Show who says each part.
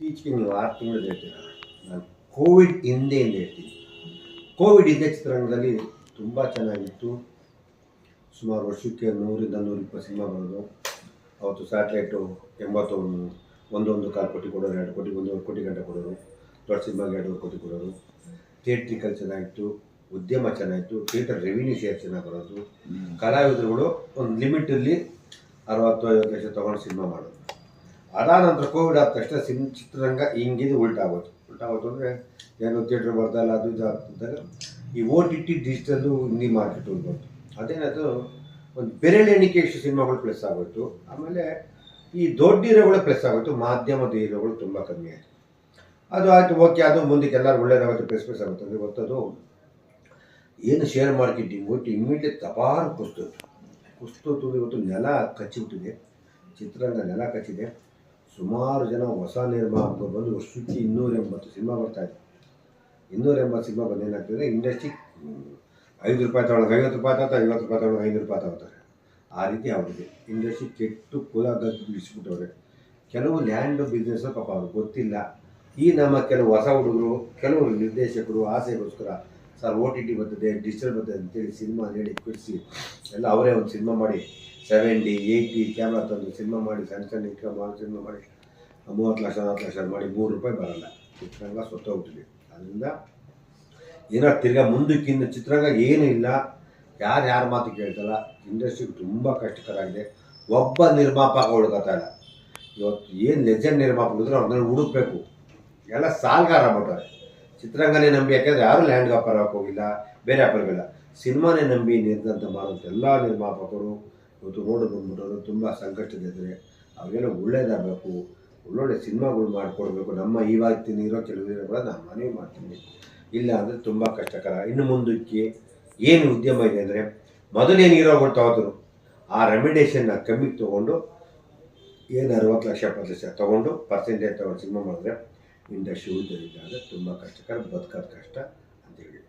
Speaker 1: ಇತ್ತೀಚೆಗೆ ನೀವು ಆರು ತಿಂಗಳು ಹೇಳ್ತೀರ ನಾನು ಕೋವಿಡ್ ಹಿಂದೆಯಿಂದ ಹೇಳ್ತೀನಿ. ಕೋವಿಡ್ ಹಿಂದೆ ಚಿತ್ರರಂಗದಲ್ಲಿ ತುಂಬ ಚೆನ್ನಾಗಿತ್ತು. ಸುಮಾರು ವರ್ಷಕ್ಕೆ ನೂರಿಂದ ನೂರಿಪ್ಪತ್ತು ಸಿನಿಮಾ ಬರೋದು. ಅವತ್ತು ಸ್ಯಾಟಲೈಟು ಎಂಬತ್ತೊಂದು ಒಂದೊಂದು ಕಾಲು ಕೋಟಿ ಕೊಡೋರು ಎರಡು ಕೋಟಿ ಒಂದೂವರೆ ಕೋಟಿ ಗಂಟೆ ಕೊಡೋರು. ದೊಡ್ಡ ಸಿನಿಮಾಗೆ ಎರಡೂವರೆ ಕೋಟಿ ಕೊಡೋರು. ಥಿಯೇಟ್ರಿಕಲ್ ಚೆನ್ನಾಗಿತ್ತು ಉದ್ಯಮ ಚೆನ್ನಾಗಿತ್ತು ಥಿಯೇಟರ್ ರೆವಿನ್ಯೂ ಶೇರ್ ಚೆನ್ನಾಗಿ ಬರೋದು. ಕಲಾವಿದರುಗಳು ಒಂದು ಲಿಮಿಟಲ್ಲಿ ಅರವತ್ತು ಐವತ್ತು ಲಕ್ಷ ತೊಗೊಂಡು ಸಿನಿಮಾ ಮಾಡೋದು. ಅದಾದ ನಂತರ ಕೋವಿಡ್ ಆದ ತಕ್ಷಣ ಸಿನ್ ಚಿತ್ರರಂಗ ಹಿಂಗಿದ್ದು ಉಲ್ಟಾಗೋದು ಉಲ್ಟಾಗೋದು ಅಂದರೆ ಏನು ಥಿಯೇಟ್ರ್ ಬರ್ದಲ್ಲ, ಅದು ಇದು ಆಗ್ತಿದ್ದಾಗ ಈ O T T digital Hindi market ಬಂತು. ಅದೇನದು, ಒಂದು ಬೆರಳೆಣಿಕೆಯಷ್ಟು ಸಿನಿಮಾಗಳು ಪ್ಲಸ್ ಆಗೋಯ್ತು. ಆಮೇಲೆ ಈ ದೊಡ್ಡ ಹೀರೋಗಳು ಪ್ಲಸ್ ಆಗೋಯ್ತು, ಮಾಧ್ಯಮದ ಹೀರೋಗಳು ತುಂಬ ಕಮ್ಮಿ ಆಯಿತು. ಅದು ಆಯಿತು ಓಕೆ ಅದು ಮುಂದಕ್ಕೆ ಎಲ್ಲರೂ ಒಳ್ಳೇದಾಗುತ್ತೆ ಪ್ಲಸ್ ಪ್ಲಸ್ ಆಗುತ್ತೆ ಅಂದರೆ ಗೊತ್ತದು, ಏನು ಶೇರ್ ಮಾರ್ಕೆಟಿಂಗ್ ಒಟ್ಟು ಇಮ್ಮಿಡಿಯೇಟ್ ತಪಾರು ಕುಸ್ತೋಯ್ತು ಕುಸ್ತೋತು ಇವತ್ತು ನೆಲ ಕಚ್ಚಿಬಿಟ್ಟಿದೆ. ಚಿತ್ರರಂಗ ನೆಲ ಕಚ್ಚಿದೆ. ಸುಮಾರು ಜನ ಹೊಸ ನಿರ್ಮಾಪಕರು ಬಂದು ವರ್ಷಕ್ಕೆ ಇನ್ನೂರ ಎಂಬತ್ತು ಸಿನಿಮಾ ಬರ್ತಾ ಇದೆ. ಇನ್ನೂರ ಎಂಬತ್ತು ಸಿನಿಮಾ ಬಂದು ಏನಾಗ್ತದೆ? ಇಂಡಸ್ಟ್ರಿ ಐದು ರೂಪಾಯಿ ತಗೊಳಕ್ಕೆ ಐವತ್ತು ರೂಪಾಯಿ ತಗೋತಾರೆ ಐವತ್ತು ರೂಪಾಯಿ ತಗೊಳಗೆ ಐನೂರು ರೂಪಾಯಿ ತಗೋತಾರೆ ಆ ರೀತಿ ಆಗಿದೆ. ಇಂಡಸ್ಟ್ರಿ ಕೆಟ್ಟು ಕುಲ ಬಿಡಿಸ್ಬಿಟ್ಟವ್ರೆ. ಕೆಲವು ಲ್ಯಾಂಡ್ ಬಿಸ್ನೆಸ್ ಪಾಪ ಅವ್ರಿಗೆ ಗೊತ್ತಿಲ್ಲ. ಈ ನಮ್ಮ ಕೆಲವು ಹೊಸ ಹುಡುಗರು ಕೆಲವರು ನಿರ್ದೇಶಕರು ಆಸೆಗೋಸ್ಕರ, ಸರ್ ಓ ಟಿ ಟಿ ಬರ್ತದೆ ಡಿಜಿಟಲ್ ಬರ್ತದೆ ಅಂತೇಳಿ ಸಿನಿಮಾ ಹೇಳಿ ಕುಡಿಸಿ ಎಲ್ಲ ಅವರೇ ಒಂದು ಸಿನಿಮಾ ಮಾಡಿ ಸೆವೆನ್ ಏಯ್ಟಿ ಕ್ಯಾಮ್ರಾ ತಂದು ಸಿನಿಮಾ ಮಾಡಿ, ಸಣ್ಣ ಸಣ್ಣ ಇಟ್ಕೊಂಡು ಮಾಡಿ ಸಿನಿಮಾ ಮಾಡಿ, ಮೂವತ್ತು ಲಕ್ಷ, ನಲ್ವತ್ತು ಲಕ್ಷ ಮಾಡಿ, ಮೂರು ರೂಪಾಯಿ ಬರಲ್ಲ. ಚಿತ್ರರಂಗ ಸೊತ್ತೋಗ್ಬಿಟ್ಟಿದೆ ಅದರಿಂದ ಏನೋ ತಿರ್ಗಾ ಮುಂದಕ್ಕಿಂತ ಚಿತ್ರರಂಗ ಏನೂ ಇಲ್ಲ. ಯಾರು ಯಾರ ಮಾತು ಕೇಳ್ತಲ್ಲ ಇಂಡಸ್ಟ್ರಿಗೆ ತುಂಬ ಕಷ್ಟಕರ ಆಗಿದೆ ಒಬ್ಬ ನಿರ್ಮಾಪಕ ಹುಡುಕತಾ ಇಲ್ಲ. ಇವತ್ತು ಏನು ಲೆಜೆಂಡ್ ನಿರ್ಮಾಪಕ ಇದ್ರೆ ಅವ್ರನ್ನ ಹುಡುಕ್ಬೇಕು. ಎಲ್ಲ ಸಾಲ್ಗಾರ ಮಾಡ್ತಾರೆ. ಚಿತ್ರರಂಗನೇ ನಂಬಿ, ಯಾಕೆಂದರೆ ಯಾರು ಲ್ಯಾಂಡ್ ವ್ಯಾಪಾರ ಹೋಗಿಲ್ಲ ಬೇರೆ ವ್ಯಾಪಾರಗಳಿಲ್ಲ. ಸಿನಿಮಾನೇ ನಂಬಿ ನಿರ್ದಂತ ಮಾಡುವಂಥ ಎಲ್ಲ ನಿರ್ಮಾಪಕರು ಇವತ್ತು ರೋಡ್ ಬಂದ್ಬಿಟ್ಟು ತುಂಬ ಸಂಕಷ್ಟದಿದ್ದಾರೆ ಅವ್ರಿಗೆಲ್ಲ ಒಳ್ಳೇದಾಗಬೇಕು. ಒಳ್ಳೊಳ್ಳೆ ಸಿನಿಮಾಗಳು ಮಾಡಿಕೊಡ್ಬೇಕು. ನಮ್ಮ ಇವತ್ತಿನ ಇರೋ ಹೀರೋಗಳ ನಾನು ಮನವಿ ಮಾಡ್ತೀನಿ. ಇಲ್ಲ ಅಂದರೆ ತುಂಬ ಕಷ್ಟಕರ. ಇನ್ನು ಮುಂದಕ್ಕೆ ಏನು ಉದ್ಯಮ ಇದೆ ಅಂದರೆ ಮೊದಲೇನು ಹೀರೋಗಳು ತಗೋದ್ರು ಆ ರೆಮಿಡೇಷನ್ನ ಕಮ್ಮಿಗೆ ತೊಗೊಂಡು ಏನು ಅರವತ್ತು ಲಕ್ಷ, ಎಪ್ಪತ್ತು ಲಕ್ಷ ತೊಗೊಂಡು ಪರ್ಸೆಂಟೇಜ್ ತೊಗೊಂಡು ಸಿನಿಮಾ ಮಾಡಿದ್ರೆ ಇಂಡಸ್ಟ್ರಿ ಅಂದರೆ ತುಂಬ ಕಷ್ಟಕರ, ಬದುಕೋದು ಕಷ್ಟ ಅಂತೇಳಿ